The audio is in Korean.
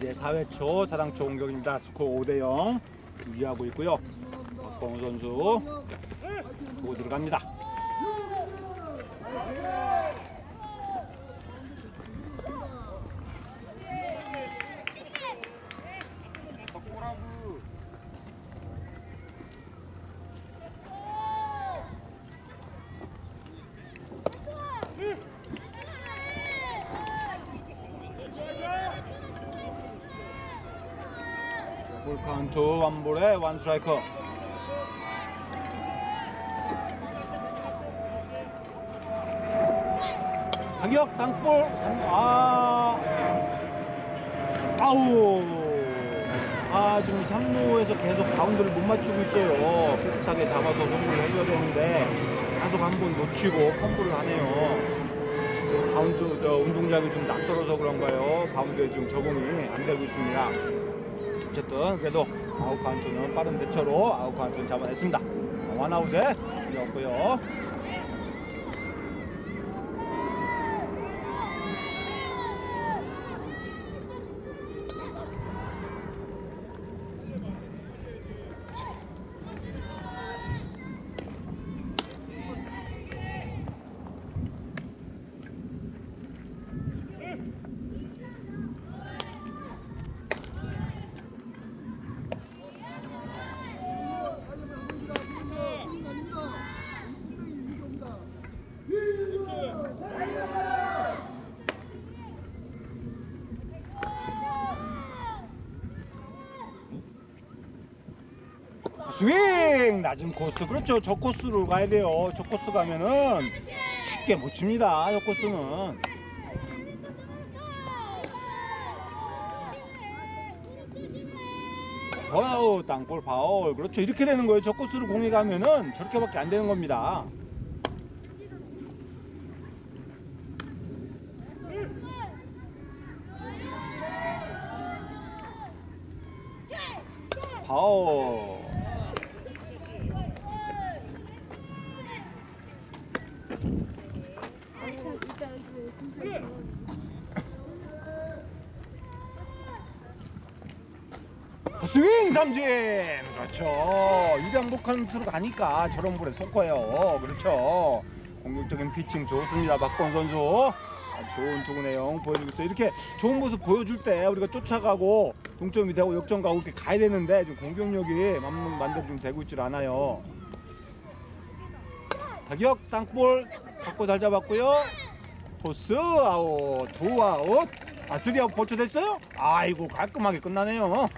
이제 4회초 사당초 공격입니다. 스코어 5대0 유지하고 있고요. 박범우 선수 보고 들어갑니다. 볼 카운트 원볼에 원 스트라이크. 타격 삼- 아. 아우. 아 지금 3루에서 계속 바운드를 못 맞추고 있어요. 깨끗하게 잡아서 송구를 해줘야 되는데 계속 한 번 놓치고 펌블을 하네요. 바운드 저 운동장이 좀 낯설어서 그런가요? 바운드에 지금 적응이 안 되고 있습니다 어쨌든 그래도 아웃 카운트는 빠른 대처로 아웃 카운트는 잡아냈습니다. 원아웃에 이었고요 스윙! 낮은 코스. 그렇죠. 저 코스로 가야 돼요. 저 코스 가면은 쉽게 못 칩니다. 저 코스는. 와우 땅볼 파울. 그렇죠. 이렇게 되는 거예요. 저 코스로 공이 가면은 저렇게밖에 안 되는 겁니다. 파울 스윙 삼진. 그렇죠. 유량복한 투로 가니까 저런 볼에 속어요. 그렇죠. 공격적인 피칭 좋습니다. 박권 선수. 아주 좋은 투구네요 보여주고 있어요. 이렇게 좋은 모습 보여줄 때 우리가 쫓아가고 동점이 되고 역전 가고 이렇게 가야 되는데 지금 공격력이 맞는 만대로 좀 되고 있질 않아요 타격 땅볼 받고 잘 잡았고요. 토스 아웃 두 아웃 아 쓰리아웃 벌써 됐어요? 아이고 깔끔하게 끝나네요